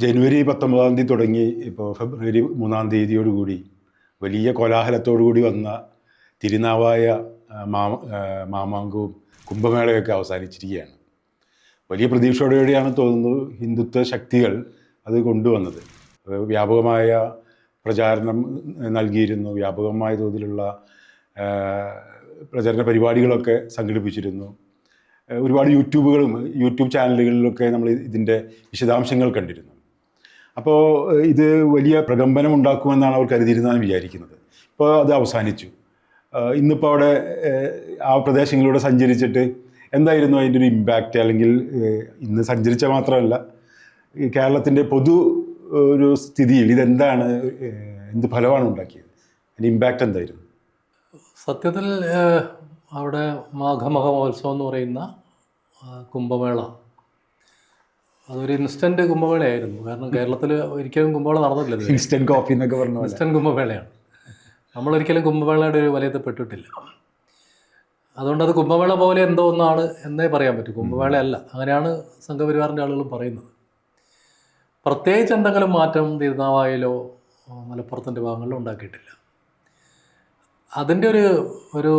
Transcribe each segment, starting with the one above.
ജനുവരി പത്തൊമ്പതാം തീയതി തുടങ്ങി ഇപ്പോൾ ഫെബ്രുവരി മൂന്നാം തീയതിയോടുകൂടി വലിയ കോലാഹലത്തോടുകൂടി വന്ന തിരുനാവായ മാമ മാമാങ്കവും കുംഭമേളയൊക്കെ അവസാനിച്ചിരിക്കുകയാണ്. വലിയ പ്രതീക്ഷയോടുകൂടിയാണ് തോന്നുന്നു ഹിന്ദുത്വ ശക്തികൾ അത് കൊണ്ടുവന്നത്. വ്യാപകമായ പ്രചാരണം നൽകിയിരുന്നു വ്യാപകമായ തോതിലുള്ള പ്രചരണ പരിപാടികളൊക്കെ സംഘടിപ്പിച്ചിരുന്നു. ഒരുപാട് യൂട്യൂബുകളും യൂട്യൂബ് ചാനലുകളിലൊക്കെ നമ്മൾ ഇതിന്റെ വിശദാംശങ്ങൾ കണ്ടിരുന്നു. അപ്പോൾ ഇത് വലിയ പ്രകമ്പനം ഉണ്ടാക്കുമെന്നാണ് അവർ കരുതിയിരുന്നതെന്ന് വിചാരിക്കുന്നത്. ഇപ്പോൾ അത് അവസാനിച്ചു. ഇന്നിപ്പോൾ അവിടെ ആ പ്രദേശങ്ങളിലൂടെ സഞ്ചരിച്ചിട്ട് എന്തായിരുന്നു അതിന്റെ ഒരു ഇമ്പാക്റ്റ് അല്ലെങ്കിൽ ഇന്ന് സഞ്ചരിച്ച മാത്രമല്ല കേരളത്തിന്റെ പൊതു ഒരു സ്ഥിതിയിൽ ഇതെന്താണ് എന്ത് ഫലമാണ് ഉണ്ടാക്കിയത്? അതിന്റെ ഇമ്പാക്റ്റ് എന്തായിരുന്നു? സത്യത്തിൽ അവിടെ മാഘമഹോത്സവം എന്ന് പറയുന്ന കുംഭമേള അതൊരു ഇൻസ്റ്റന്റ് കുംഭമേളയായിരുന്നു. കാരണം കേരളത്തിൽ ഒരിക്കലും കുംഭമേള നടന്നില്ല ഇൻസ്റ്റന്റ് കോഫി എന്നൊക്കെ പറഞ്ഞു ഇൻസ്റ്റന്റ് കുംഭമേളയാണ്. നമ്മളൊരിക്കലും കുംഭമേളയുടെ ഒരു വലയത്തിൽ പെട്ടിട്ടില്ല. അതുകൊണ്ട് അത് കുംഭമേള പോലെ എന്തോ ഒന്നാണ് എന്നേ പറയാൻ പറ്റൂ. കുംഭമേള അല്ല അങ്ങനെയാണ് സംഘപരിവാറിന്റെ ആളുകളും പറയുന്നത്. പ്രത്യേകിച്ച് എന്തെങ്കിലും മാറ്റം തിരുനാവായിലോ മലപ്പുറത്തിന്റെ ഭാഗങ്ങളിലോ ഉണ്ടാക്കിയിട്ടില്ല. അതിന്റെ ഒരു ഒരു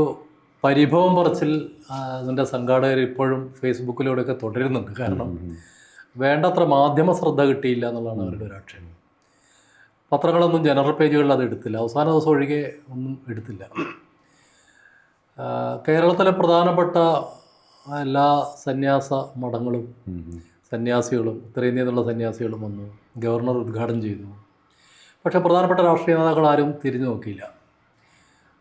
പരിഭവം പറച്ചിൽ അതിന്റെ സംഘാടകർ ഇപ്പോഴും ഫേസ്ബുക്കിലൂടെയൊക്കെ തുടരുന്നുണ്ട്. കാരണം വേണ്ടത്ര മാധ്യമ ശ്രദ്ധ കിട്ടിയില്ല എന്നുള്ളതാണ് അവരുടെ ഒരു ആക്ഷേപം. പത്രങ്ങളൊന്നും ജനറൽ പേജുകളിൽ അത് എടുത്തില്ല. അവസാന ദിവസം ഒഴികെ ഒന്നും എടുത്തില്ല. കേരളത്തിലെ പ്രധാനപ്പെട്ട എല്ലാ സന്യാസ മഠങ്ങളും സന്യാസികളും ഉത്തരേന്ത്യയിൽ നിന്നുള്ള സന്യാസികളും വന്നു. ഗവർണർ ഉദ്ഘാടനം ചെയ്തു. പക്ഷേ പ്രധാനപ്പെട്ട രാഷ്ട്രീയ നേതാക്കൾ ആരും തിരിഞ്ഞു നോക്കിയില്ല.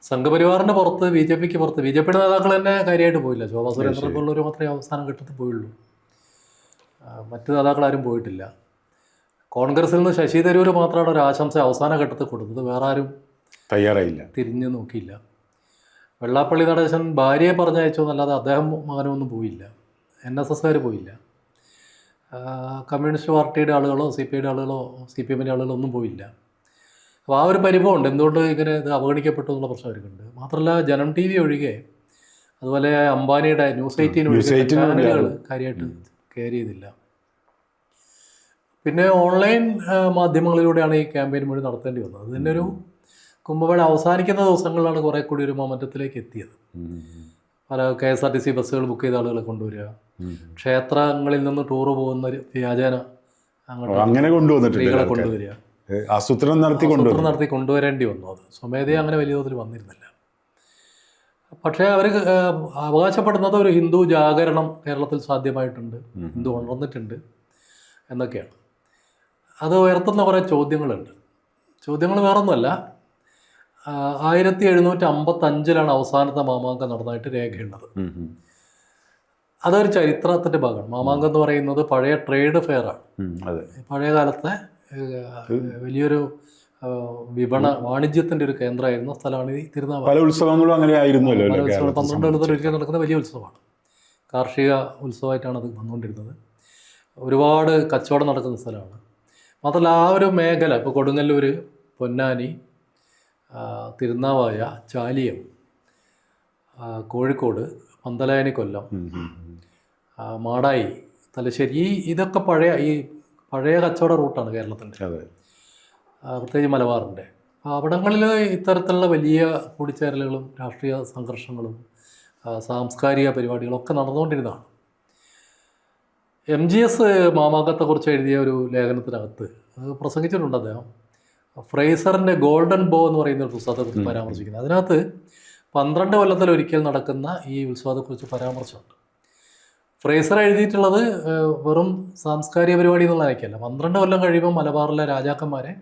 സംഘപരിവാറിന്റെ പുറത്ത് ബി ജെ പിക്ക് പുറത്ത്. ബി ജെ പിയുടെ നേതാക്കൾ തന്നെ കാര്യമായിട്ട് പോയില്ല. ശോഭാ സുരേന്ദ്രൻ പോലുള്ളവർ മാത്രമേ അവസാന ഘട്ടത്തിൽ പോയുള്ളൂ. മറ്റ് നേതാക്കളാരും പോയിട്ടില്ല. കോൺഗ്രസിൽ നിന്ന് ശശി തരൂർ മാത്രമാണ് ഒരു ആശംസ അവസാന ഘട്ടത്തിൽ കൊടുത്തത്. വേറെ ആരും തയ്യാറായില്ല. തിരിഞ്ഞു നോക്കിയില്ല. വെള്ളാപ്പള്ളി നടേശൻ ഭാര്യയെ പറഞ്ഞയച്ചു എന്നല്ലാതെ അദ്ദേഹം മകനൊന്നും പോയില്ല. എൻ എസ് എസ്കാർ പോയില്ല. കമ്മ്യൂണിസ്റ്റ് പാർട്ടിയുടെ ആളുകളോ സി പി ഐയുടെ ആളുകളോ സി പി എമ്മിന്റെ ആളുകളോ ഒന്നും പോയില്ല. അപ്പോൾ ആ ഒരു പരിഭവമുണ്ട്. എന്തുകൊണ്ട് ഇങ്ങനെ ഇത് അവഗണിക്കപ്പെട്ടു എന്നുള്ള പ്രശ്നം അവർക്കുണ്ട്. മാത്രമല്ല ജനം ടി വി ഒഴികെ അതുപോലെ അംബാനിയുടെ ന്യൂസ് എയ്റ്റീൻ ഒഴികെ 18 ചാനലുകൾ. കാര്യമായിട്ട് കെയർ ചെയ്തില്ല. പിന്നെ ഓൺലൈൻ മാധ്യമങ്ങളിലൂടെയാണ് ഈ ക്യാമ്പയിൻ മുഴുവൻ നടത്തേണ്ടി വന്നത്. അത് തന്നെ ഒരു കുംഭമേള അവസാനിക്കുന്ന ദിവസങ്ങളിലാണ് കുറേ കൂടി ഒരു മൊമെന്റത്തിലേക്ക് എത്തിയത്. പല K S R T C ബസ്സുകൾ ബുക്ക് ചെയ്ത ആളുകളെ കൊണ്ടുവരിക. ക്ഷേത്രങ്ങളിൽ നിന്ന് ടൂർ പോകുന്ന ഒരു വ്യാജേന അങ്ങനെ കൊണ്ടുവന്നിട്ട്. കൊണ്ടുവരിക. ആസൂത്രണം നടത്തി നടത്തി കൊണ്ടുവരേണ്ടി വന്നു. അത് സ്വമേധയെ അങ്ങനെ വലിയ തോതിൽ വന്നിരുന്നില്ല. പക്ഷേ അവർ അവകാശപ്പെടുന്നത് ഒരു ഹിന്ദു ജാഗരണം കേരളത്തിൽ സാധ്യമായിട്ടുണ്ട്. ഹിന്ദു ഉണർന്നിട്ടുണ്ട് എന്നൊക്കെയാണ്. അത് ഉയർത്തുന്ന കുറേ ചോദ്യങ്ങളുണ്ട്. ചോദ്യങ്ങൾ വേറൊന്നുമല്ല. ഒന്നുമല്ല ആയിരത്തി എഴുന്നൂറ്റി അമ്പത്തഞ്ചിലാണ് അവസാനത്തെ മാമാങ്കം നടന്നതായിട്ട് രേഖയുള്ളത്. അതൊരു ചരിത്രത്തിന്റെ ഭാഗമാണ്. മാമാങ്കം എന്ന് പറയുന്നത് പഴയ ട്രേഡ് ഫെയറാണ്. അതെ. പഴയ കാലത്തെ വലിയൊരു വിപണ വാണിജ്യത്തിന്റെ ഒരു കേന്ദ്രമായിരുന്ന സ്ഥലമാണ് ഈ തിരുനാവായ പല ഉത്സവങ്ങളും അങ്ങനെ ആയിരുന്നു പല ഉത്സവങ്ങൾ പന്ത്രണ്ട് കൊല്ലത്തിൽ ഒരിക്കൽ നടക്കുന്ന വലിയ ഉത്സവമാണ്. കാർഷിക ഉത്സവമായിട്ടാണ് അത് വന്നുകൊണ്ടിരുന്നത്. ഒരുപാട് കച്ചവടം നടക്കുന്ന സ്ഥലമാണ്. മാത്രമല്ല ആ ഒരു മേഖല ഇപ്പോൾ കൊടുങ്ങല്ലൂർ പൊന്നാനി തിരുനാവായ ചാലിയം കോഴിക്കോട് പന്തലായനി കൊല്ലം മാടായി തലശ്ശേരി ഈ ഇതൊക്കെ പഴയ ഈ പഴയ കച്ചവട റൂട്ടാണ് കേരളത്തിന്റെ. പ്രത്യേകിച്ച് മലബാറിന്റെ. അവിടങ്ങളിൽ ഇത്തരത്തിലുള്ള വലിയ കൂടിച്ചേരലുകളും രാഷ്ട്രീയ സംഘർഷങ്ങളും സാംസ്കാരിക പരിപാടികളൊക്കെ നടന്നുകൊണ്ടിരുന്നതാണ്. എം ജി എസ് മാമാങ്കത്തെക്കുറിച്ച് എഴുതിയ ഒരു ലേഖനത്തിനകത്ത് അത് പ്രസംഗിച്ചിട്ടുണ്ട് അദ്ദേഹം. ഫ്രേസറിന്റെ ഗോൾഡൻ ബോ എന്ന് പറയുന്ന ഒരു പുസ്തകത്തെക്കുറിച്ച് പരാമർശിക്കുന്നത് അതിനകത്ത് പന്ത്രണ്ട് കൊല്ലത്തിലൊരിക്കൽ നടക്കുന്ന ഈ ഉത്സവത്തെക്കുറിച്ച് പരാമർശമുണ്ട്. ഫ്രേസർ എഴുതിയിട്ടുള്ളത് വെറും സാംസ്കാരിക പരിപാടി എന്നുള്ള നിലയ്ക്കല്ല. പന്ത്രണ്ട് കൊല്ലം കഴിയുമ്പോൾ മലബാറിലെ രാജാക്കന്മാരെ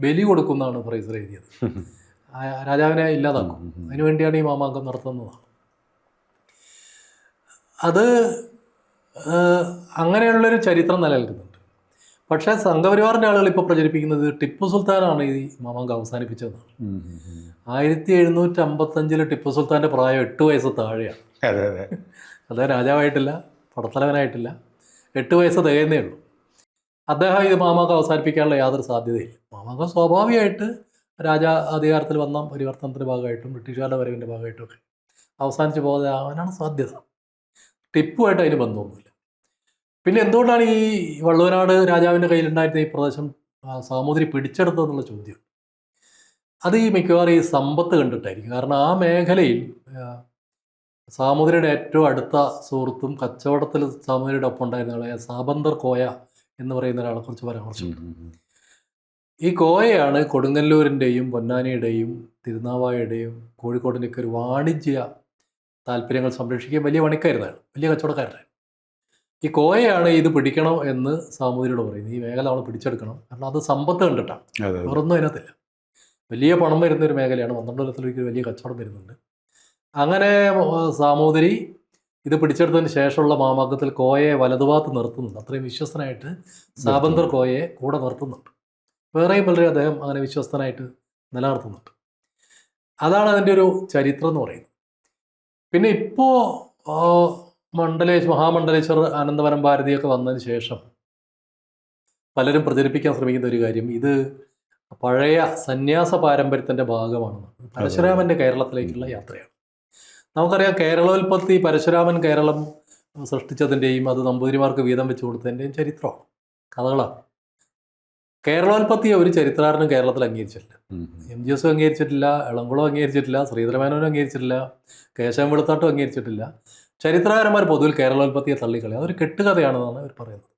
ബലി കൊടുക്കുന്നതാണ് ഫ്രൈസർ എഴുതിയത്. രാജാവിനെ ഇല്ലാതാക്കും. അതിനുവേണ്ടിയാണ് ഈ മാമാങ്കം നടത്തുന്നത്. അത് അങ്ങനെയുള്ളൊരു ചരിത്രം നിലനിൽക്കുന്നുണ്ട്. പക്ഷേ സംഘപരിവാറിന്റെ ആളുകൾ ഇപ്പോൾ പ്രചരിപ്പിക്കുന്നത് ടിപ്പു സുൽത്താനാണ് ഈ മാമാങ്കം അവസാനിപ്പിച്ചതെന്നാണ്. ആയിരത്തി എഴുന്നൂറ്റി അമ്പത്തഞ്ചിൽ ടിപ്പു സുൽത്താന്റെ പ്രായം എട്ട് വയസ്സ് താഴെയാണ്. അതെ രാജാവായിട്ടില്ല പടത്തലവനായിട്ടില്ല. എട്ട് വയസ്സ് തികയുന്നേ ഉള്ളൂ. അദ്ദേഹം ഇത് മാമാങ്കം അവസാനിപ്പിക്കാനുള്ള യാതൊരു സാധ്യതയില്ല. മാമാങ്കം സ്വാഭാവികമായിട്ട് രാജ അധികാരത്തിൽ വന്ന പരിവർത്തനത്തിന്റെ ഭാഗമായിട്ടും ബ്രിട്ടീഷുകാരുടെ വരവിന്റെ ഭാഗമായിട്ടും ഒക്കെ അവസാനിച്ച് പോകാതെ ആവാനാണ് സാധ്യത. ടിപ്പുമായിട്ട് അതിന് ബന്ധമൊന്നുമില്ല. പിന്നെ എന്തുകൊണ്ടാണ് ഈ വള്ളുവനാട് രാജാവിന്റെ കയ്യിലുണ്ടായിരുന്ന ഈ പ്രദേശം സാമൂതിരി പിടിച്ചെടുത്തതെന്നുള്ള ചോദ്യം? അത് ഈ മിക്കവാറും ഈ സമ്പത്ത് കണ്ടിട്ടായിരിക്കും. കാരണം ആ മേഖലയിൽ സാമൂതിരിയുടെ ഏറ്റവും അടുത്ത സുഹൃത്തും കച്ചവടത്തിൽ സാമൂതിരിയുടെ ഒപ്പം ഉണ്ടായിരുന്ന സാബന്തർ കോയ എന്ന് പറയുന്ന ഒരാളെ കുറിച്ച് പരാമർശിച്ചു ഈ കോയയാണ് കൊടുങ്ങല്ലൂരിന്റെയും പൊന്നാനിയുടെയും തിരുനാവായയുടെയും കോഴിക്കോടിന്റെയൊക്കെ ഒരു വാണിജ്യ താല്പര്യങ്ങൾ സംരക്ഷിക്കുകയും വലിയ പണിക്കാരനാണ്. വലിയ കച്ചവടക്കാരനാണ്. ഈ കോയയാണ് ഇത് പിടിക്കണം എന്ന് സാമൂതിരിയോട് പറയുന്നത്. ഈ മേഖല അവൾ പിടിച്ചെടുക്കണം. കാരണം അത് സമ്പത്ത് കണ്ടിട്ടാണ്. വേറൊന്നും അതിനകത്തില്ല. വലിയ പണം വരുന്ന ഒരു മേഖലയാണ്. പന്ത്രണ്ട് കൊല്ലത്തിലേക്ക് വലിയ കച്ചവടം വരുന്നുണ്ട്. അങ്ങനെ സാമൂതിരി ഇത് പിടിച്ചെടുത്തതിന് ശേഷമുള്ള മാമാങ്കത്തിൽ കോയയെ വലതുഭാഗത്ത് നിർത്തുന്നുണ്ട്. അത്രയും വിശ്വസ്തനായിട്ട് സാബന്തർ കോയയെ കൂടെ നിർത്തുന്നുണ്ട്. വേറെയും പലരും അദ്ദേഹം അങ്ങനെ വിശ്വസ്തനായിട്ട് നിലനിർത്തുന്നുണ്ട്. അതാണ് അതിന്റെ ഒരു ചരിത്രം എന്ന് പറയുന്നത്. പിന്നെ ഇപ്പോൾ മണ്ഡലേശ് മഹാമണ്ഡലേശ്വർ അനന്തവനം ഭാരതിയൊക്കെ വന്നതിന് ശേഷം പലരും പ്രചരിപ്പിക്കാൻ ശ്രമിക്കുന്ന ഒരു കാര്യം. ഇത് പഴയ സന്യാസ പാരമ്പര്യത്തിന്റെ ഭാഗമാണെന്ന് പരശുരാമന്റെ കേരളത്തിലേക്കുള്ള യാത്രയാണ്. നമുക്കറിയാം കേരളോൽപ്പത്തി പരശുരാമൻ കേരളം സൃഷ്ടിച്ചതിന്റെയും അത് നമ്പൂതിരിമാർക്ക് വീതം വെച്ച് കൊടുത്തതിന്റെയും ചരിത്രമാണ് കഥകളാണ്. കേരളോൽപ്പത്തിയെ ഒരു ചരിത്രകാരനും കേരളത്തിൽ അംഗീകരിച്ചിട്ടില്ല. എം ജി എസും അംഗീകരിച്ചിട്ടില്ല എളംകുളം അംഗീകരിച്ചിട്ടില്ല ശ്രീധരമേനോനും അംഗീകരിച്ചിട്ടില്ല കേശവൻ വെളുത്താട്ടും അംഗീകരിച്ചിട്ടില്ല. ചരിത്രകാരന്മാർ പൊതുവിൽ കേരളോൽപ്പത്തിയെ തള്ളിക്കളയും. അതൊരു കെട്ടുകഥയാണെന്നാണ് അവർ പറയുന്നത്.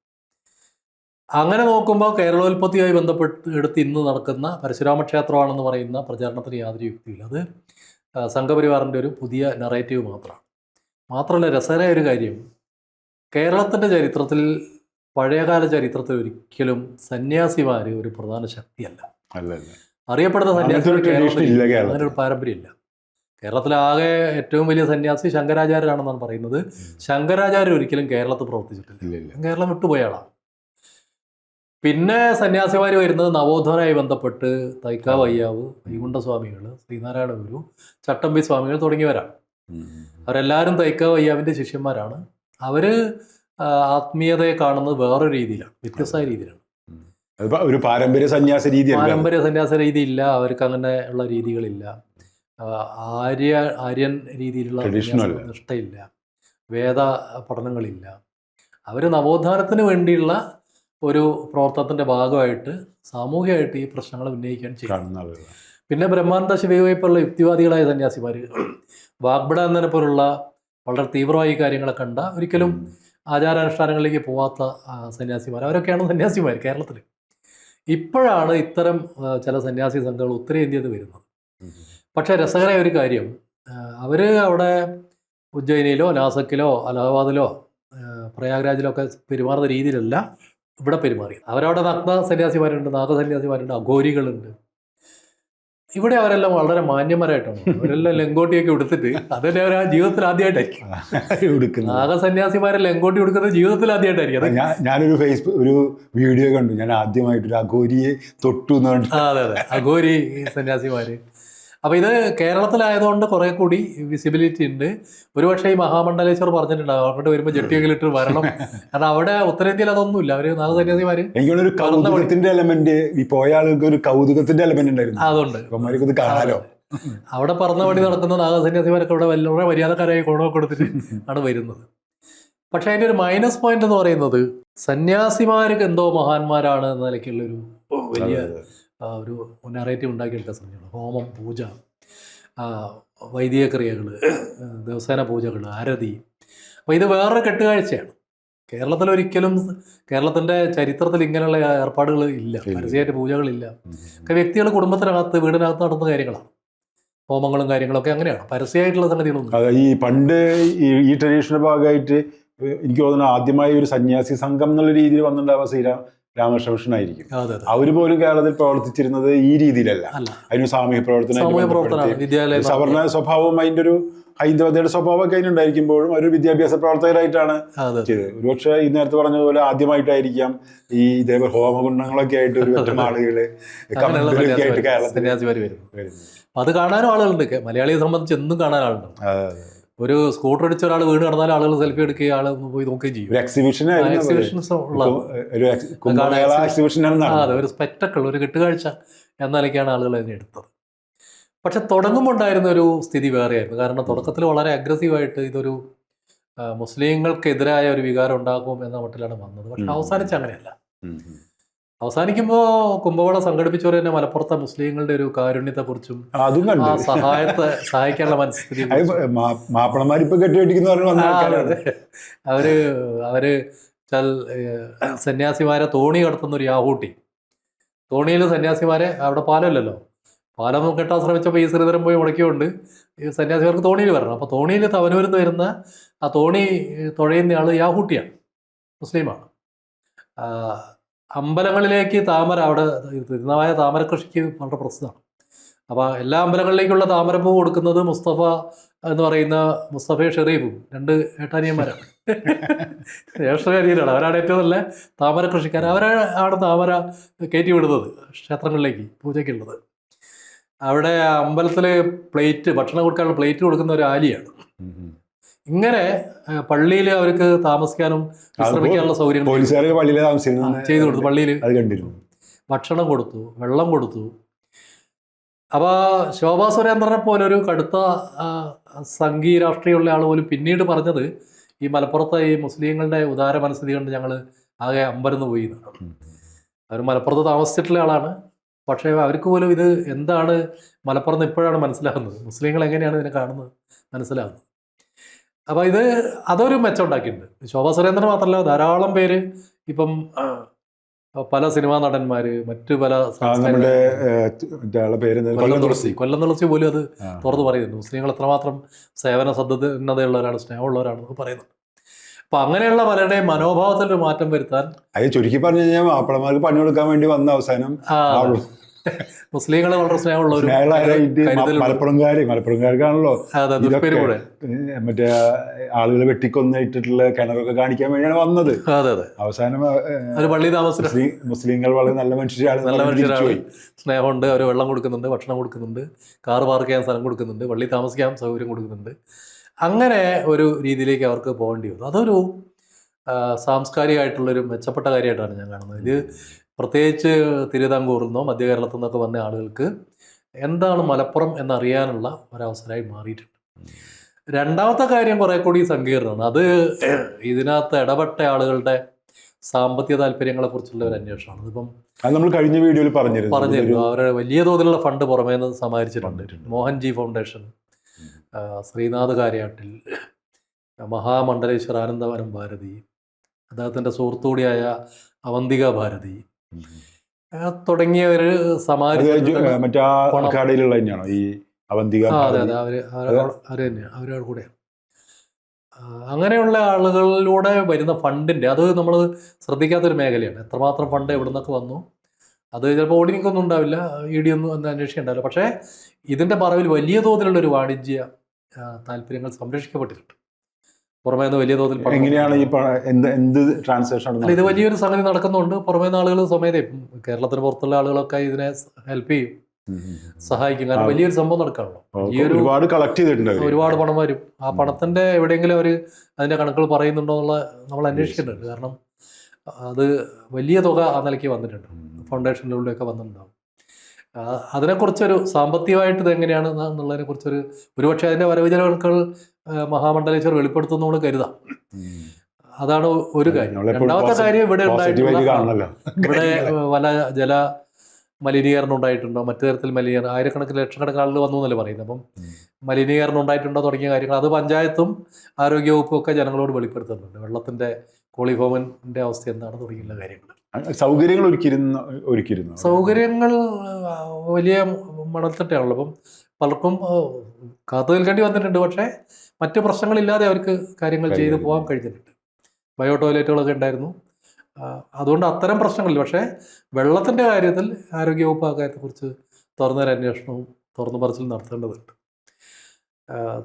അങ്ങനെ നോക്കുമ്പോൾ കേരളോൽപ്പത്തിയുമായി ബന്ധപ്പെട്ട് എടുത്ത് ഇന്ന് നടക്കുന്ന പരശുരാമ ക്ഷേത്രമാണെന്ന് പറയുന്ന പ്രചാരണത്തിന് യാതൊരു യുക്തിയില്ല. അത് സംഘപരിവാറിന്റെ ഒരു പുതിയ നറേറ്റീവ് മാത്രമാണ്. മാത്രമല്ല രസകരമായ ഒരു കാര്യം. കേരളത്തിന്റെ ചരിത്രത്തിൽ പഴയകാല ചരിത്രത്തിൽ ഒരിക്കലും സന്യാസിമാർ ഒരു പ്രധാന ശക്തിയല്ല. അറിയപ്പെടുന്ന സന്യാസി സന്യാസികൾ കേരളത്തിൽ. അങ്ങനെ ഒരു പാരമ്പര്യമില്ല. കേരളത്തിലാകെ ഏറ്റവും വലിയ സന്യാസി ശങ്കരാചാര്യരാണെന്നാണ് പറയുന്നത്. ശങ്കരാചാര്യർ ഒരിക്കലും കേരളത്തിൽ പ്രവർത്തിച്ചിട്ടില്ല. കേരളം വിട്ടുപോയ ആളാണ്. പിന്നെ സന്യാസിമാർ വരുന്നത് നവോത്ഥാനമായി ബന്ധപ്പെട്ട് തൈക്കാ വയ്യാവ് വൈകുണ്ഠ സ്വാമികൾ ശ്രീനാരായണ ഗുരു ചട്ടമ്പി സ്വാമികൾ തുടങ്ങിയവരാണ്. അവരെല്ലാവരും തൈക്കാ വയ്യാവിന്റെ ശിഷ്യന്മാരാണ്. അവർ ആത്മീയതയെ കാണുന്നത് വേറൊരു രീതിയിലാണ് വ്യത്യസ്തമായ രീതിയിലാണ്. ഒരു പാരമ്പര്യ സന്യാസ രീതി പാരമ്പര്യ സന്യാസ രീതി ഇല്ല അവർക്ക് അങ്ങനെ ഉള്ള രീതികളില്ല. ആര്യ ആര്യൻ രീതിയിലുള്ള. നിഷ്ഠയില്ല വേദ പഠനങ്ങളില്ല. അവർ നവോത്ഥാനത്തിന് വേണ്ടിയുള്ള ഒരു പ്രവർത്തനത്തിന്റെ ഭാഗമായിട്ട് സാമൂഹികമായിട്ട് ഈ പ്രശ്നങ്ങൾ ഉന്നയിക്കാൻ ചെയ്യും പിന്നെ ബ്രഹ്മാനന്ദ ശിവയോയിപ്പുള്ള യുക്തിവാദികളായ സന്യാസിമാർ വാഗ്ബട എന്നതിനെ പോലുള്ള വളരെ തീവ്രമായി കാര്യങ്ങളൊക്കെ കാര്യങ്ങളെ കണ്ട ഒരിക്കലും ആചാരാനുഷ്ഠാനങ്ങളിലേക്ക് പോവാത്ത സന്യാസിമാർ അവരൊക്കെയാണ് സന്യാസിമാർ കേരളത്തിൽ ഇപ്പോഴാണ് ഇത്തരം ചില സന്യാസി സംഘങ്ങൾ ഉത്തരേന്ത്യയിൽ നിന്ന് വരുന്നത്. പക്ഷേ രസകരമായ ഒരു കാര്യം അവർ അവിടെ ഉജ്ജയിനിയിലോ നാസക്കിലോ അലഹബാദിലോ പ്രയാഗ്രാജിലോ ഒക്കെ പെരുമാറുന്ന രീതിയിലല്ല ഇവിടെ പെരുമാറിയത്. അവരവിടെ നഗ്ന സന്യാസിമാരുണ്ട് നാഗ സന്യാസിമാരുണ്ട് അഘോരികളുണ്ട്. ഇവിടെ അവരെല്ലാം വളരെ മാന്യന്മാരായിട്ടാണ് അവരെല്ലാം ലെങ്കോട്ടിയൊക്കെ ഉടുത്തിട്ട് അതന്നെ അവർ ആ ജീവിതത്തിൽ ആദ്യമായിട്ടായിരിക്കും. എടുക്കുന്നത് നാഗസന്യാസിമാരെ ലെങ്കോട്ടി കൊടുക്കുന്നത് ജീവിതത്തിൽ ആദ്യമായിട്ടായിരിക്കും. ഞാനൊരു ഫേസ്ബുക്ക് ഒരു വീഡിയോ കണ്ടു. ഞാൻ ആദ്യമായിട്ട് ഒരു അഘോരിയെ തൊട്ടു എന്ന് അതെ അതെ. അഘോരി സന്യാസിമാര്. അപ്പൊ ഇത് കേരളത്തിലായതുകൊണ്ട് കുറേ കൂടി വിസിബിലിറ്റി ഉണ്ട്. ഒരുപക്ഷേ ഈ മഹാമണ്ഡലേശ്വർ പറഞ്ഞിട്ടുണ്ടാവും. അവിടെ വരുമ്പോൾ ജെട്ടിയൊക്കെ ഇട്ട് വരണം. കാരണം അവിടെ ഉത്തരേന്ത്യയിൽ അതൊന്നുമില്ല. അവർ നാഗസന്യാസിമാര് എനിക്ക് തോന്നുന്നു ഒരു കൗതുകത്തിന്റെ എലമെന്റ് ഈ പോയ ആളുകൾക്ക് ഒരു കൗതുകത്തിന്റെ എലമെന്റ് ഉണ്ടായിരുന്നു. അപ്പോൾ ഇത് കാണാലോ? അവിടെ പറഞ്ഞ പണി നടക്കുന്ന നാഗസന്യാസിമാരൊക്കെ ഇവിടെ വളരെ മര്യാദക്കാരായി ഗുണമൊക്കെ കൊടുത്തിട്ട് ആണ് വരുന്നത്. പക്ഷെ അതിന്റെ ഒരു മൈനസ് പോയിന്റ് എന്ന് പറയുന്നത് സന്യാസിമാർക്ക് എന്തോ മഹാന്മാരാണ് എന്ന നിലയ്ക്കുള്ളൊരു വലിയ ഒരു നെറേറ്റീവ് ഉണ്ടാക്കിയെടുക്കാൻ ശ്രമിക്കണം ഹോമം പൂജ വൈദികക്രിയകൾ വൈദിക ക്രിയകൾ ദിവസേന പൂജകൾ ആരതി. അപ്പോൾ ഇത് വേറൊരു കെട്ടുകാഴ്ചയാണ്. കേരളത്തിൽ ഒരിക്കലും കേരളത്തിന്റെ ചരിത്രത്തിൽ ഇങ്ങനെയുള്ള ഏർപ്പാടുകൾ ഇല്ല. പരസ്യമായിട്ട് പൂജകളില്ല. ഒക്കെ വ്യക്തികൾ കുടുംബത്തിനകത്ത് വീടിനകത്ത് നടത്തുന്ന കാര്യങ്ങളാണ്. ഹോമങ്ങളും കാര്യങ്ങളൊക്കെ അങ്ങനെയാണ്. പരസ്യമായിട്ടുള്ള സംഗതികളൊന്നും ഈ പണ്ട് ഈ ഈ ട്രഡീഷന്റെ ഭാഗമായിട്ട് എനിക്ക് തോന്നുന്നു ആദ്യമായി ഒരു സന്യാസി സംഘം എന്നുള്ള രീതിയിൽ വന്നിട്ടുണ്ടാവുക ശ്രീരാം രാമകൃഷ്ണ മിഷനായിരിക്കും അതെ അതെ. അവർ പോലും കേരളത്തിൽ പ്രവർത്തിച്ചിരുന്നത് ഈ രീതിയിലല്ല. അതിന് സാമൂഹ്യ പ്രവർത്തന സവർണ സ്വഭാവം അതിന്റെ ഒരു ഹൈന്ദവതയുടെ സ്വഭാവമൊക്കെ അതിനുണ്ടായിരിക്കുമ്പോഴും ഒരു വിദ്യാഭ്യാസ പ്രവർത്തകരായിട്ടാണ് ചെയ്തത്. ഒരുപക്ഷെ ഈ നേരത്തെ പറഞ്ഞതുപോലെ ആദ്യമായിട്ടായിരിക്കാം ഈ ഇതേപോലെ ഹോമകുണ്ടങ്ങളൊക്കെ ആയിട്ട് ഒരു പറ്റം ആളുകൾ സന്യാസിമാര്. കേരളത്തിൽ അത് കാണാനും ആളുകളുണ്ട്. മലയാളിയെ സംബന്ധിച്ച് എന്നും കാണാൻ ആളുണ്ട്. ഒരു സ്കൂട്ടർ അടിച്ച ഒരാൾ വീണ് കിടന്നാൽ ആളുകൾ സെൽഫി എടുക്കുകയും ആൾ പോയി നോക്കുകയും ചെയ്യും. ഒരു എക്സിബിഷൻ അത്. ഒരു സ്പെക്ടക്കിൾ ഒരു കെട്ടുകാഴ്ച എന്ന നിലയ്ക്കാണ് ആളുകൾ അതിനെ എടുത്തത്. പക്ഷെ തുടങ്ങുമ്പോൾ ഉണ്ടായിരുന്ന ഒരു സ്ഥിതി വേറെയായിരുന്നു. കാരണം തുടക്കത്തിൽ വളരെ അഗ്രസീവായിട്ട് ഇതൊരു മുസ്ലിങ്ങൾക്കെതിരായ ഒരു വികാരം ഉണ്ടാക്കും എന്ന മട്ടിലാണ് വന്നത്. പക്ഷെ. അവസാനിച്ച് അങ്ങനെയല്ല. അവസാനിക്കുമ്പോൾ കുംഭമേള സംഘടിപ്പിച്ചവർ തന്നെ മലപ്പുറത്തെ മുസ്ലിങ്ങളുടെ ഒരു കാരുണ്യത്തെക്കുറിച്ചും അതും കണ്ടു. സഹായത്തെ സഹായിക്കാനുള്ള മനസ്സിൽ മാപ്പിളമാരിപ്പൊ ആൾക്കാരാണ്. അവർ അവർ ചൽ സന്യാസിമാരെ തോണി കടത്തുന്ന ഒരു യാഹൂട്ടി. തോണിയിൽ സന്യാസിമാരെ അവിടെ പാലമല്ലല്ലോ. പാലം കെട്ടാൻ ശ്രമിച്ചപ്പോൾ ഈ ശ്രീധരൻ പോയി മുടക്കിയുണ്ട് ഈ സന്യാസിമാർക്ക് തോണിയിൽ വരണം. അപ്പോൾ തോണിയിൽ തവനൂരിൽ നിന്ന് വരുന്ന ആ തോണി തുഴയുന്ന ആൾ യാഹൂട്ടിയാണ്. മുസ്ലിമാണ്. അമ്പലങ്ങളിലേക്ക് താമര അവിടെ തിരുനാവായ താമര കൃഷിക്ക് വളരെ പ്രസിദ്ധമാണ്. അപ്പോൾ എല്ലാ അമ്പലങ്ങളിലേക്കുള്ള താമരപ്പൂ കൊടുക്കുന്നത് മുസ്തഫ എന്ന് പറയുന്ന മുസ്തഫ ഷെറീഫും രണ്ട് ഏട്ടാനിയന്മാരാണ്. ഏഷ്ടകാരിയിലാണ് അവരാണ് ഏറ്റവും നല്ല താമര കൃഷിക്കാർ അവരാണ് താമര കയറ്റി വിടുന്നത് ക്ഷേത്രങ്ങളിലേക്ക് പൂജയ്ക്കുള്ളത്. അവിടെ അമ്പലത്തിലെ പ്ലേറ്റ് ഭക്ഷണം കൊടുക്കാനുള്ള പ്ലേറ്റ് കൊടുക്കുന്ന ഒരു ആലിയാണ്. ഇങ്ങനെ പള്ളിയിൽ അവർക്ക് താമസിക്കാനും വിശ്രമിക്കാനുള്ള സൗകര്യം താമസിക്കുന്നത് ചെയ്തു കൊടുത്തു. പള്ളിയിൽ അത് കണ്ടിരുന്നു. ഭക്ഷണം കൊടുത്തു വെള്ളം കൊടുത്തു. അപ്പോൾ ശോഭാ സുരേന്ദ്രനെ പോലെ ഒരു കടുത്ത സംഘീ രാഷ്ട്രീയമുള്ള ആൾ പോലും പിന്നീട് പറഞ്ഞത് ഈ മലപ്പുറത്തെ ഈ മുസ്ലിങ്ങളുടെ ഉദാര മനസ്ഥിതി കൊണ്ട് ഞങ്ങൾ ആകെ അമ്പരന്ന് പോയി എന്നാണ്. അവർ മലപ്പുറത്ത് താമസിച്ചിട്ടുള്ള ആളാണ്. പക്ഷേ അവർക്ക് പോലും ഇത് എന്താണ് മലപ്പുറത്ത് ഇപ്പോഴാണ് മനസ്സിലാകുന്നത്? മുസ്ലിങ്ങൾ എങ്ങനെയാണ് ഇതിനെ കാണുന്നത്? മനസ്സിലാകുന്നത്? അപ്പോൾ ഇത് അതൊരു മെച്ചം ഉണ്ടാക്കിയിട്ടുണ്ട് ശോഭാ സുരേന്ദ്രൻ മാത്രമല്ല ധാരാളം പേര് ഇപ്പം പല സിനിമാ നടന്മാര് മറ്റു പല? കൊല്ലം തുളസി. കൊല്ലം തുളസി പോലും അത് തുറന്നു പറയുന്നുണ്ട് മുസ്ലിങ്ങൾ എത്രമാത്രം സേവന സന്നദ്ധതയുള്ളവരാണ് സ്നേഹമുള്ളവരാണെന്ന് പറയുന്നുണ്ട് അപ്പൊ അങ്ങനെയുള്ള പലരുടെ മനോഭാവത്തിൽ ഒരു മാറ്റം വരുത്താൻ അത് ചുരുക്കി പറഞ്ഞു കഴിഞ്ഞാൽ മാപ്പിളമാർക്ക് പണി കൊടുക്കാൻ വേണ്ടി വന്ന അവസാനം. മുസ്ലിങ്ങൾ വളരെ സ്നേഹമുള്ള ഒരു. മലപ്പുറംകാര് മലപ്പുറംകാർക്കാണല്ലോ. മറ്റേ ആളുകൾ വെട്ടിക്കൊന്നിട്ടിട്ടുള്ള കിണറൊക്കെ കാണിക്കാൻ വേണ്ടിയാണ് വന്നത്. അവസാനം പള്ളി താമസം മുസ്ലിം മുസ്ലിങ്ങൾ വളരെ നല്ല മനുഷ്യരാണ്. നല്ല മനുഷ്യരാണ്. സ്നേഹമുണ്ട് അവർ വെള്ളം കൊടുക്കുന്നുണ്ട് ഭക്ഷണം കൊടുക്കുന്നുണ്ട് കാർ പാർക്ക് ചെയ്യാൻ സ്ഥലം കൊടുക്കുന്നുണ്ട് പള്ളി താമസിക്കാൻ സൗകര്യം കൊടുക്കുന്നുണ്ട്. അങ്ങനെ ഒരു രീതിയിലേക്ക് അവർക്ക് പോകേണ്ടി വന്നു. അതൊരു സാംസ്കാരികമായിട്ടുള്ളൊരു മെച്ചപ്പെട്ട കാര്യമായിട്ടാണ് ഞാൻ കാണുന്നത്. ഇത് പ്രത്യേകിച്ച് തിരുവിതാംകൂറിൽ നിന്നോ മധ്യ കേരളത്തിൽ നിന്നൊക്കെ വന്ന ആളുകൾക്ക് എന്താണ് മലപ്പുറം എന്നറിയാനുള്ള ഒരവസരമായി മാറിയിട്ടുണ്ട്. രണ്ടാമത്തെ കാര്യം കുറെ കൂടി സങ്കീർണമാണ്. അത് ഇതിനകത്ത് ഇടപെട്ട ആളുകളുടെ സാമ്പത്തിക താല്പര്യങ്ങളെ കുറിച്ചുള്ള ഒരു അന്വേഷണമാണ്. ഇതിപ്പം അത് നമ്മൾ കഴിഞ്ഞ വീഡിയോയിൽ പറഞ്ഞിരുന്നു. പറഞ്ഞിരുന്നു. അവരുടെ വലിയ തോതിലുള്ള ഫണ്ട് പുറമേ നിന്ന് സമാഹരിച്ചിട്ടുണ്ട്. മോഹൻജി ഫൗണ്ടേഷൻ ശ്രീനാഥ് കാര്യാട്ടിൽ മഹാമണ്ഡലേശ്വർ ആനന്ദവനം ഭാരതി അദ്ദേഹത്തിന്റെ സുഹൃത്തുകൂടിയായ അവന്തിക ഭാരതി ആ, ഒരു ജു- മറ്റേ തന്നെയാണോ? ഈ അവന്തിക ആ അതെ അതെ അവർ അവർ അവർ തന്നെയാണ് അവരുടെ കൂടെയാണ്. അങ്ങനെയുള്ള ആളുകളിലൂടെ വരുന്ന ഫണ്ടിന്റെ അത് നമ്മൾ ശ്രദ്ധിക്കാത്തൊരു മേഖലയാണ്. എത്രമാത്രം ഫണ്ട് എവിടെ നിന്നൊക്കെ വന്നു? അത് ചിലപ്പോൾ ഓഡിനിക്കൊന്നും ഉണ്ടാവില്ല. ഇ ഡി ഒന്നും എന്ന് അന്വേഷിക്കണ്ടാവില്ല പക്ഷേ ഇതിന്റെ പറവിൽ വലിയ തോതിലുള്ള ഒരു വാണിജ്യ താല്പര്യങ്ങൾ സംരക്ഷിക്കപ്പെട്ടിട്ടുണ്ട്. പുറമേ നിന്ന് വലിയ തോതിൽ എങ്ങനെയാണ് ഈ എന്ത് എന്ത് ട്രാൻസാക്ഷൻ ഇത് വലിയൊരു സംഗതി നടക്കുന്നുണ്ട്. പുറമേ നിന്ന് ആളുകൾ സ്വമേധയും കേരളത്തിന് പുറത്തുള്ള ആളുകളൊക്കെ ഇതിനെ ഹെൽപ്പ് ചെയ്യും സഹായിക്കും. കാരണം വലിയൊരു സംഭവം നടക്കാണല്ലോ ഈ ഒരു ഒരുപാട് കളക്ട് ചെയ്തിട്ടുണ്ട്. ഒരുപാട് പണം വരും. ആ പണത്തിന്റെ എവിടെയെങ്കിലും അവർ അതിന്റെ കണക്കുകൾ പറയുന്നുണ്ടോ എന്നുള്ള നമ്മൾ അന്വേഷിക്കുന്നുണ്ട് കാരണം അത് വലിയ തുക ആ നിലയ്ക്ക് വന്നിട്ടുണ്ട്. ഫൗണ്ടേഷനിലൂടെയൊക്കെ വന്നിട്ടുണ്ടാവും. അതിനെക്കുറിച്ചൊരു സാമ്പത്തികമായിട്ട് ഇത് എങ്ങനെയാണ് എന്നുള്ളതിനെ കുറിച്ചൊരു ഒരുപക്ഷെ അതിന്റെ വരവ് ചെലവുകൾ മഹാമണ്ഡലേശ്വർ വെളിപ്പെടുത്തുന്നോട് കരുതാം. അതാണ് ഒരു കാര്യം. രണ്ടാമത്തെ കാര്യം ഇവിടെ ഉണ്ടായിട്ടുള്ള ഇവിടെ വല ജല മലിനീകരണം ഉണ്ടായിട്ടുണ്ടോ? മറ്റു തരത്തിൽ മലിനീകരണം ആയിരക്കണക്കിന് ലക്ഷക്കണക്കിന് ആളുകൾ വന്നു എന്നല്ലേ പറയുന്നത്. അപ്പം. മലിനീകരണം ഉണ്ടായിട്ടുണ്ടോ തുടങ്ങിയ കാര്യങ്ങൾ അത് പഞ്ചായത്തും ആരോഗ്യവകുപ്പും ഒക്കെ ജനങ്ങളോട് വെളിപ്പെടുത്തുന്നുണ്ട്. വെള്ളത്തിന്റെ കോളിഫോമിന്റെ അവസ്ഥ എന്താണ് തുടങ്ങിയുള്ള കാര്യങ്ങൾ. സൗകര്യങ്ങൾ ഒരുക്കിയിരുന്ന ഒരുക്കിയിരുന്നു? സൗകര്യങ്ങൾ വലിയ മണൽത്തട്ടയാണല്ലോ. അപ്പം പലർക്കും കാത്തു നിൽക്കേണ്ടി വന്നിട്ടുണ്ട്. പക്ഷേ മറ്റു പ്രശ്നങ്ങളില്ലാതെ അവർക്ക് കാര്യങ്ങൾ ചെയ്തു. പോകാൻ കഴിഞ്ഞിട്ടുണ്ട്. ബയോ ടോയ്ലറ്റുകളൊക്കെ ഉണ്ടായിരുന്നു. അതുകൊണ്ട് അത്തരം പ്രശ്നങ്ങളില്ല. പക്ഷേ വെള്ളത്തിന്റെ കാര്യത്തിൽ ആരോഗ്യവകുപ്പ് ആ കാര്യത്തെക്കുറിച്ച് തുറന്നൊരു അന്വേഷണവും തുറന്നു പറച്ചിൽ നടത്തേണ്ടതുണ്ട്.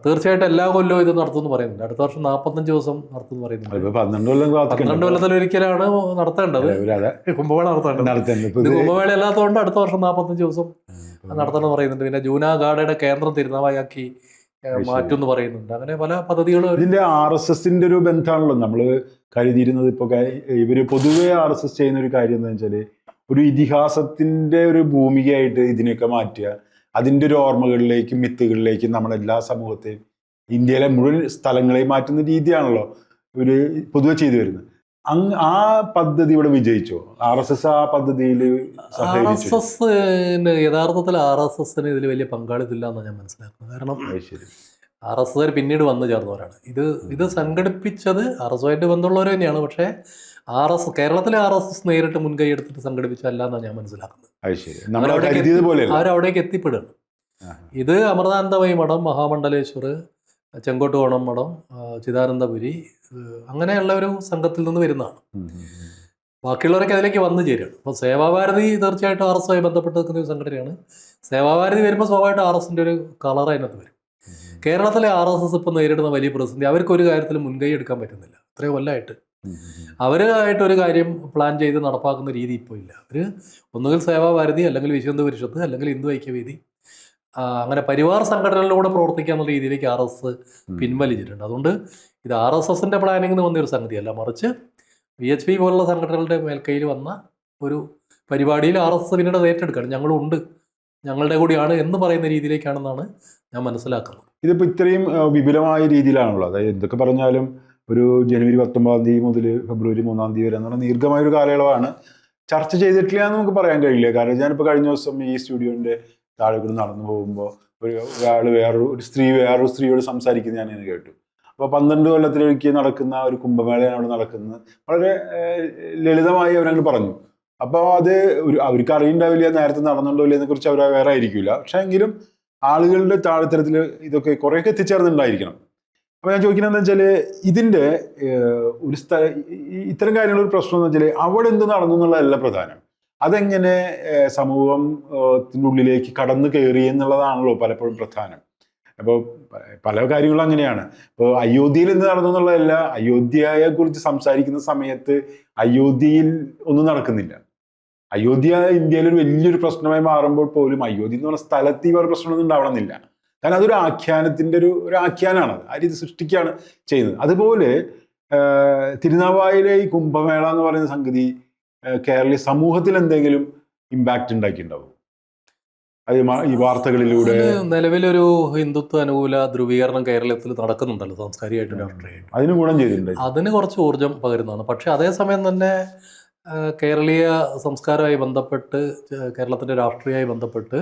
തീർച്ചയായിട്ടും എല്ലാ കൊല്ലവും ഇത് നടത്തുമെന്ന് പറയുന്നുണ്ട്. അടുത്ത വർഷം നാൽപ്പത്തഞ്ച് ദിവസം നടത്തുമെന്ന് പറയുന്നുണ്ട്. പന്ത്രണ്ട് കൊല്ലം പന്ത്രണ്ട് കൊല്ലത്തിൽ ഒരിക്കലാണ് നടത്തേണ്ടത്. കുംഭമേള നടത്തേണ്ടത്. കുംഭമേള അല്ലാത്തതുകൊണ്ട് അടുത്ത വർഷം നാൽപ്പത്തഞ്ച് ദിവസം നടത്തണം എന്ന് പറയുന്നുണ്ട്. പിന്നെ ജൂനാഗാഡയുടെ കേന്ദ്രം തിരുനാവായാക്കി മാറ്റും എന്ന് പറയുന്നുണ്ട്. അങ്ങനെ പല പദ്ധതികളും ഇതിന്റെ ആർ എസ് എസിന്റെ ഒരു ബന്ധമാണല്ലോ. നമ്മൾ കരുതിയിരുന്നത് ഇപ്പൊ ഇവർ പൊതുവെ ആർ എസ് എസ് ചെയ്യുന്ന ഒരു കാര്യം എന്താ വെച്ചാൽ ഒരു ഇതിഹാസത്തിന്റെ ഒരു ഭൂമികയായിട്ട് ഇതിനെയൊക്കെ മാറ്റുക. അതിന്റെ ഒരു ഓർമ്മകളിലേക്കും മിത്തുകളിലേക്കും നമ്മുടെ എല്ലാ സമൂഹത്തെയും ഇന്ത്യയിലെ മുഴുവൻ സ്ഥലങ്ങളെയും മാറ്റുന്ന രീതിയാണല്ലോ ഒരു പൊതുവെ ചെയ്തു വരുന്നത്. അങ് ആ പദ്ധതി ഇവിടെ വിജയിച്ചോ? ആർ എസ് എസ് ആ പദ്ധതിയിൽ ആർ എസ് എസ് യഥാർത്ഥത്തിൽ ആർ എസ് എസിന് ഇതിൽ വലിയ പങ്കാളിത്തില്ല എന്നാണ് ഞാൻ മനസ്സിലാക്കുന്നത്. കാരണം ആർ എസ് എസ് പിന്നീട് വന്നു ചേർന്നവരാണ്. ഇത് ഇത് സംഘടിപ്പിച്ചത് ആർ എസ് ആയിട്ട് ബന്ധമുള്ളവർ തന്നെയാണ്. പക്ഷേ ആർ എസ് കേരളത്തിലെ ആർ എസ് എസ് നേരിട്ട് മുൻകൈ എടുത്തിട്ട് സംഘടിപ്പിച്ചല്ല എന്നാണ് ഞാൻ മനസ്സിലാക്കുന്നത്. അവരവിടേക്ക് എത്തിപ്പെടുകയാണ്. ഇത് അമൃതാനന്ദമയി മഠം മഹാമണ്ഡലേശ്വർ ചെങ്കോട്ടുകോണം മഠം ചിദാനന്ദപുരി അങ്ങനെയുള്ള ഒരു സംഘത്തിൽ നിന്ന് വരുന്നതാണ്. ബാക്കിയുള്ളവരൊക്കെ അതിലേക്ക് വന്നു ചേരുകയാണ്. അപ്പോൾ സേവാഭാരതി തീർച്ചയായിട്ടും ആർ എസ് ആയി ബന്ധപ്പെട്ട് നിൽക്കുന്ന ഒരു സംഘടനയാണ്. സേവാഭാരതി വരുമ്പോൾ സ്വാഭാവികമായിട്ട് ആർ എസിന്റെ ഒരു കളർ അതിനകത്ത് വരും. കേരളത്തിലെ ആർ എസ് എസ് ഇപ്പം നേരിടുന്ന വലിയ പ്രതിസന്ധി അവർക്ക് ഒരു കാര്യത്തിൽ മുൻകൈ എടുക്കാൻ പറ്റുന്നില്ല. ഇത്രയും കൊല്ലമായിട്ട് അവരായിട്ട് ഒരു കാര്യം പ്ലാൻ ചെയ്ത് നടപ്പാക്കുന്ന രീതി ഇപ്പോൾ ഇല്ല. അവർ ഒന്നുകിൽ സേവാഭാരതി അല്ലെങ്കിൽ വിശ്വന്ത പരിഷത്ത് അല്ലെങ്കിൽ ഹിന്ദു ഐക്യവേദി അങ്ങനെ പരിവാർ സംഘടനകളിലൂടെ പ്രവർത്തിക്കുക എന്നുള്ള രീതിയിലേക്ക് ആർ എസ് പിൻവലിച്ചിട്ടുണ്ട്. അതുകൊണ്ട് ഇത് ആർ എസ് എസിന്റെ പ്ലാനിങ് എന്ന് വന്നൊരു സംഗതിയല്ല. മറിച്ച് വി എച്ച് പി പോലുള്ള സംഘടനകളുടെ മേൽക്കൈയിൽ വന്ന ഒരു പരിപാടിയിൽ ആർ എസ് പിന്നീട് ഏറ്റെടുക്കുകയാണ് ഞങ്ങളുണ്ട്. ഞങ്ങളുടെ കൂടിയാണ് എന്ന് പറയുന്ന രീതിയിലേക്കാണെന്നാണ് ഞാൻ മനസ്സിലാക്കുന്നത്. ഇതിപ്പോൾ ഇത്രയും വിപുലമായ രീതിയിലാണല്ലോ അതായത് എന്തൊക്കെ പറഞ്ഞാലും ഒരു ജനുവരി പത്തൊമ്പതാം തീയതി മുതൽ ഫെബ്രുവരി മൂന്നാം തീയതി വരെ എന്ന് പറഞ്ഞാൽ ദീർഘമായ ഒരു കാലയളവാണ്. ചർച്ച ചെയ്തിട്ടില്ല എന്ന് നമുക്ക് പറയാൻ കഴിയില്ല. കാരണം ഞാനിപ്പോൾ കഴിഞ്ഞ ദിവസം ഈ സ്റ്റുഡിയോന്റെ താഴെ നടന്നു പോകുമ്പോൾ ഒരു ഒരാൾ വേറൊരു ഒരു സ്ത്രീ വേറൊരു സ്ത്രീയോട് സംസാരിക്കുന്ന ഞാൻ ഇങ്ങനെ കേട്ടു. അപ്പോൾ പന്ത്രണ്ട് കൊല്ലത്തിലൊരിക്കൽ നടക്കുന്ന ഒരു കുംഭമേളയാണ് അവിടെ നടക്കുന്നത്. വളരെ ലളിതമായി അവരങ്ങ് പറഞ്ഞു. അപ്പോൾ അത് ഒരു അവർക്ക് അറിയുണ്ടാവില്ല നേരത്തെ നടന്നുണ്ടോ ഇല്ലതിനെ കുറിച്ച് അവർ വേറെ ആയിരിക്കില്ല. പക്ഷേ എങ്കിലും ആളുകളുടെ താഴെത്തരത്തിൽ ഇതൊക്കെ കുറേയൊക്കെ എത്തിച്ചേർന്നുണ്ടായിരിക്കണം അപ്പോൾ ഞാൻ ചോദിക്കുന്നത് എന്താ വെച്ചാൽ ഇതിന്റെ ഒരു സ്ഥല ഇത്തരം കാര്യങ്ങൾ ഒരു പ്രശ്നം എന്ന് വെച്ചാൽ അവിടെ എന്ത് നടന്നു എന്നുള്ളതല്ല പ്രധാനം. അതെങ്ങനെ ഏഹ്, സമൂഹം ഏഹ്, ത്തിന്റെ ഉള്ളിലേക്ക് കടന്നു കയറി എന്നുള്ളതാണല്ലോ പലപ്പോഴും പ്രധാനം. അപ്പോൾ പല കാര്യങ്ങളും അങ്ങനെയാണ്. ഇപ്പോൾ അയോധ്യയിൽ എന്ത് നടന്നു എന്നുള്ളതല്ല അയോധ്യയെ കുറിച്ച് സംസാരിക്കുന്ന സമയത്ത് അയോധ്യയിൽ ഒന്നും നടക്കുന്നില്ല. അയോധ്യ ഇന്ത്യയിൽ ഒരു വലിയൊരു പ്രശ്നമായി മാറുമ്പോൾ പോലും അയോധ്യ എന്ന് പറഞ്ഞ സ്ഥലത്ത് ഈ ഒരു പ്രശ്നമൊന്നും ഉണ്ടാവണമെന്നില്ല. കാരണം അതൊരു ആഖ്യാനത്തിന്റെ ഒരു ഒരു ആഖ്യാനമാണ് അത്. ആ രീതി സൃഷ്ടിക്കുകയാണ് ചെയ്യുന്നത്. അതുപോലെ തിരുനാവായിലെ ഈ കുംഭമേള എന്ന് പറയുന്ന സംഗതി കേരളീയ സമൂഹത്തിൽ എന്തെങ്കിലും ഇമ്പാക്റ്റ് ഉണ്ടാക്കിയിട്ടുണ്ടാവും? അത് ഈ വാർത്തകളിലൂടെ നിലവിലൊരു ഹിന്ദുത്വ അനുകൂല ധ്രുവീകരണം കേരളത്തിൽ നടക്കുന്നുണ്ടല്ലോ സാംസ്കാരികമായിട്ട് അതിന് ഗുണം ചെയ്തിട്ടുണ്ട്. അതിന് കുറച്ച് ഊർജം പകരുന്നതാണ്. പക്ഷെ അതേസമയം തന്നെ കേരളീയ സംസ്കാരമായി ബന്ധപ്പെട്ട് കേരളത്തിന്റെ കേരളത്തിന്റെ രാഷ്ട്രീയമായി ബന്ധപ്പെട്ട്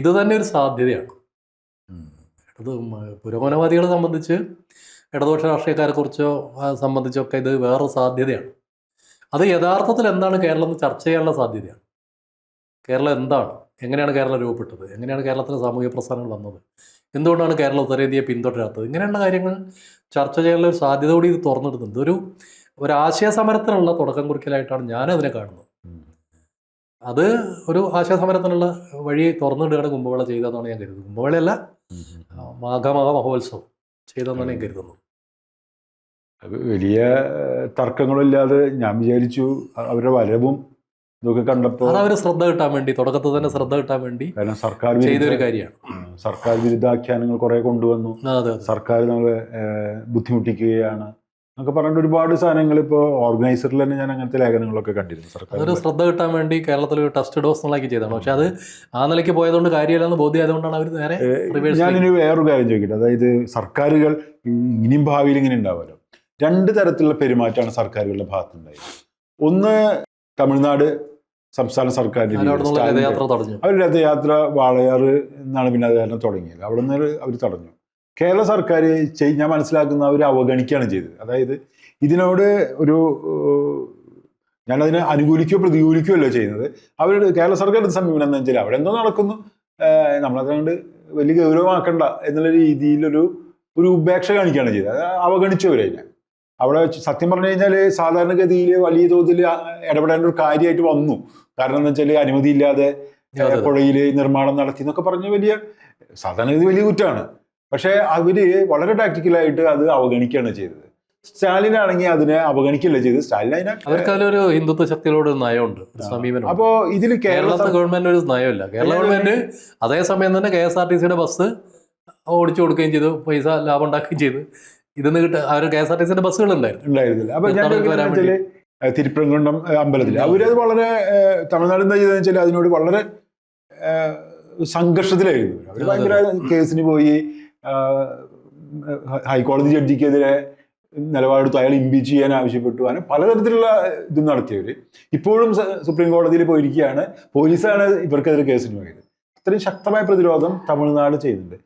ഇത് തന്നെ ഒരു സാധ്യതയാണ്. ഇത് പുരോഗമനവാദികളെ സംബന്ധിച്ച് ഇടതുപക്ഷ രാഷ്ട്രീയക്കാരെ കുറിച്ചോ ആ, സംബന്ധിച്ചൊക്കെ ഇത് വേറൊരു സാധ്യതയാണ്. അത് യഥാർത്ഥത്തിൽ എന്താണ് കേരളം എന്ന് ചർച്ച ചെയ്യാനുള്ള സാധ്യതയാണ്. കേരളം എന്താണ്? എങ്ങനെയാണ് കേരളം രൂപപ്പെട്ടത്? എങ്ങനെയാണ് കേരളത്തിലെ സാമൂഹിക പ്രസ്ഥാനങ്ങൾ വന്നത്? എന്തുകൊണ്ടാണ് കേരളം ഉത്തരേന്ത്യയെ പിന്തുടരാത്തത്? ഇങ്ങനെയുള്ള കാര്യങ്ങൾ ചർച്ച ചെയ്യാനുള്ള ഒരു സാധ്യത കൂടി ഇത് തുറന്നിടുന്നുണ്ട്. ഒരു ഒരു ആശയ സമരത്തിനുള്ള തുടക്കം കുറിക്കലായിട്ടാണ് ഞാനതിനെ കാണുന്നത്. അത് ഒരു ആശയസമരത്തിനുള്ള വഴി തുറന്നിടുകയാണ് കുംഭമേള ചെയ്തതെന്നാണ് ഞാൻ കരുതുന്നത്. കുംഭമേളയല്ല മാഘമാഘ മഹോത്സവം ചെയ്തതെന്നാണ് ഞാൻ കരുതുന്നത്. അത് വലിയ തർക്കങ്ങളില്ലാതെ ഞാൻ വിചാരിച്ചു അവരുടെ വരവും ഇതൊക്കെ കണ്ടപ്പോൾ അത് അവർ ശ്രദ്ധ കിട്ടാൻ വേണ്ടി തുടക്കത്തിൽ തന്നെ ശ്രദ്ധ കിട്ടാൻ വേണ്ടി കാരണം സർക്കാർ ചെയ്തൊരു കാര്യമാണ്. സർക്കാർ വിരുദ്ധാഖ്യാനങ്ങൾ കുറെ കൊണ്ടുവന്നു. സർക്കാർ നമ്മളെ ബുദ്ധിമുട്ടിക്കുകയാണ്. എന്നൊക്കെ പറഞ്ഞിട്ട് ഒരുപാട് സാധനങ്ങൾ ഇപ്പോൾ ഓർഗനൈസറിൽ തന്നെ ഞാൻ അങ്ങനത്തെ ലേഖനങ്ങളൊക്കെ കണ്ടിരുന്നു സർക്കാർ അതൊരു ശ്രദ്ധ കിട്ടാൻ വേണ്ടി കേരളത്തിൽ ടെസ്റ്റ് ഡോസ് എന്നുള്ളതാക്കി ചെയ്തതാണ്. പക്ഷെ അത് ആ നിലയ്ക്ക് പോയതുകൊണ്ട് കാര്യമില്ലെന്ന് ബോധ്യമായതുകൊണ്ടാണ് അവർ നേരെ ഞാനിനി വേറൊരു കാര്യം ചോദിക്കട്ടെ. അതായത് സർക്കാരുകൾ ഇനിയും ഭാവിയിൽ ഇങ്ങനെ ഉണ്ടാവുമല്ലോ. രണ്ട് തരത്തിലുള്ള പെരുമാറ്റമാണ് സർക്കാരുകളുടെ ഭാഗത്തുണ്ടായത്. ഒന്ന് തമിഴ്നാട് സംസ്ഥാന തടഞ്ഞു. അവർ രഥയാത്ര വാളയാറ് എന്നാണ് പിന്നെ അതുകാരണം തുടങ്ങിയത്. അവിടെ നിന്ന് അവർ തടഞ്ഞു. കേരള സർക്കാർ ചെയ്- ഞാൻ മനസ്സിലാക്കുന്ന അവർ അവഗണിക്കുകയാണ് ചെയ്തത്. അതായത് ഇതിനോട് ഒരു ഞാനതിനെ അനുകൂലിക്കുകയോ പ്രതികൂലിക്കുകയോ അല്ലോ ചെയ്യുന്നത്. അവരുടെ കേരള സർക്കാരിന്റെ സമീപനം എന്ന് വെച്ചാൽ അവിടെ എന്തോ നടക്കുന്നു നമ്മളതുകൊണ്ട് വലിയ ഗൗരവമാക്കണ്ട എന്നുള്ള രീതിയിലൊരു ഒരു ഉപേക്ഷ കാണിക്കുകയാണ് ചെയ്തത്. ഞാൻ. അവിടെ സത്യം പറഞ്ഞു കഴിഞ്ഞാൽ സാധാരണഗതിയിൽ വലിയ തോതിൽ ഇടപെടേണ്ട ഒരു കാര്യമായിട്ട് വന്നു. കാരണം എന്ന് വെച്ചാൽ അനുമതിയില്ലാതെ. പുഴയിൽ നിർമ്മാണം നടത്തി എന്നൊക്കെ പറഞ്ഞ വലിയ സാധാരണഗതി വലിയ കുറ്റമാണ്. പക്ഷേ അവർ വളരെ ടാക്ടിക്കലായിട്ട് അത് അവഗണിക്കുകയാണ് ചെയ്തത്. സ്റ്റാലിൻ ആണെങ്കിൽ അതിനെ അവഗണിക്കില്ല ചെയ്തത്. സ്റ്റാലിൻ അതിനെ അവർക്ക് അതിലൊരു ഹിന്ദുത്വ ശക്തികളോട് നയമുണ്ട് സമീപനം. അപ്പോ ഇതിൽ കേരള കേരളത്തിലെ ഗവൺമെന്റ് ഒരു നയമില്ല. കേരള ഗവൺമെന്റ് അതേസമയം തന്നെ കെ എസ് ആർ ടി സിയുടെ ബസ് ഓടിച്ചു കൊടുക്കുകയും ചെയ്തു പൈസ ലാഭം ഉണ്ടാക്കുകയും ചെയ്തു. ഇതെന്ന് കിട്ട അവർ കെ എസ് ആർ ടി സിയുടെ ബസ്സുകൾ ഉണ്ടായിരുന്നു. ഉണ്ടായിരുന്നില്ല. അപ്പൊ ഞാൻ ഏഹ് അമ്പലത്തിൽ. അവരത് വളരെ തമിഴ്നാട് എന്താ ചെയ്തതെന്ന് വെച്ചാൽ അതിനോട് വളരെ സംഘർഷത്തിലായിരുന്നു. അവർ. ഭയങ്കര കേസിന് പോയി ഹൈക്കോടതി ജഡ്ജിക്കെതിരെ നിലപാടെടുത്തു അയാൾ ഇമ്പീച്ച് ചെയ്യാൻ ആവശ്യപ്പെട്ടു. അങ്ങനെ പലതരത്തിലുള്ള ഇതും നടത്തിയവർ ഇപ്പോഴും സുപ്രീം കോടതിയിൽ പോയിരിക്കുകയാണ്. പോലീസാണ് ഇവർക്കെതിരെ കേസിന് പോയത് അത്രയും ശക്തമായ പ്രതിരോധം തമിഴ്നാട് ചെയ്യുന്നുണ്ട്.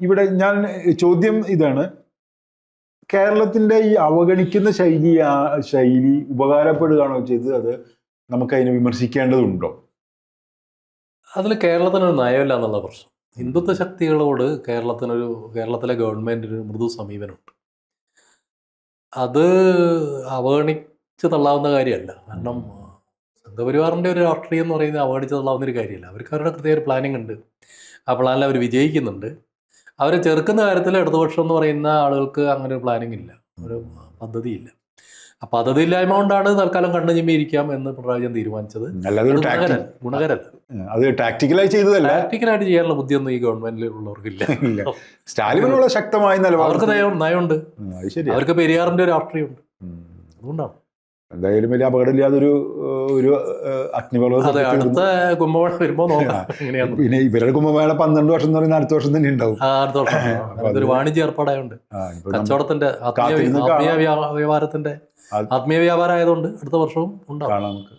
ഇവിടെ ഞാൻ ചോദ്യം ഇതാണ്. കേരളത്തിന്റെ ഈ അവഗണിക്കുന്ന ശൈലി ശൈലി ഉപകാരപ്പെടുകയാണോ ചെയ്തത്? അത് നമുക്ക് അതിനെ വിമർശിക്കേണ്ടതുണ്ടോ അതിൽ കേരളത്തിനൊരു നയമില്ല എന്നുള്ള പ്രശ്നം. ഹിന്ദുത്വ ശക്തികളോട് കേരളത്തിനൊരു കേരളത്തിലെ ഗവൺമെന്റിന് ഒരു മൃദു സമീപനമുണ്ട്. അത് അവഗണിച്ച് തള്ളാവുന്ന കാര്യമല്ല. കാരണം സംഘപരിവാറിന്റെ ഒരു രാഷ്ട്രീയം എന്ന് പറയുന്നത് അവഗണിച്ച് തള്ളാവുന്ന ഒരു കാര്യമല്ല. അവർക്ക് അവരുടെ കൃത്യ ഒരു പ്ലാനിങ് ഉണ്ട്. ആ പ്ലാനിൽ അവർ വിജയിക്കുന്നുണ്ട്. അവരെ ചെറുക്കുന്ന കാര്യത്തിൽ ഇടതുപക്ഷം എന്ന് പറയുന്ന ആളുകൾക്ക് അങ്ങനെ ഒരു പ്ലാനിങ് ഇല്ല. ഒരു പദ്ധതിയില്ല. ആ പദ്ധതി ഇല്ലായ്മ കൊണ്ടാണ് തൽക്കാലം കണ്ണു ചിമ്മിയിരിക്കാം എന്ന് പിണറായി വിജയൻ തീരുമാനിച്ചത്. ടാക്ടിക്കലായിട്ട് അത് ഒരു ടാക്ടി ഗുണകരല്ല ഗുണകരല്ല അത് ടാക്ടിക്കലായി ചെയ്തതല്ല. പ്രാക്ടിക്കലായിട്ട് ചെയ്യാനുള്ള ബുദ്ധിയൊന്നും ഈ ഗവൺമെന്റിലുള്ളവർക്കില്ല സ്റ്റാലിനുള്ള ശക്തമായ അവർക്ക് നയമുണ്ട് അവർക്ക് പെരിയാറിന്റെ ഒരു രാഷ്ട്രീയമുണ്ട്. അതുകൊണ്ടാണ്. എന്തായാലും വലിയ അപകടമില്ലാതൊരു ഒരു അഗ്നിപർവതം അതെ അടുത്ത കുംഭമേള വരുമ്പോ നോക്കാം. എങ്ങനെയാന്ന്. പിന്നെ ഇവരുടെ കുംഭമേള പന്ത്രണ്ട് വർഷം എന്ന് പറയുന്ന അടുത്ത വർഷം തന്നെ ഉണ്ടാവും. അടുത്ത വർഷം. അതൊരു വാണിജ്യ ഏർപ്പാടായുണ്ട്. കച്ചവടത്തിന്റെ ആത്മീയ വ്യാപാരത്തിന്റെ ആത്മീയ വ്യാപാരം ആയതുകൊണ്ട് അടുത്ത വർഷവും ഉണ്ടാവും. നമുക്ക്.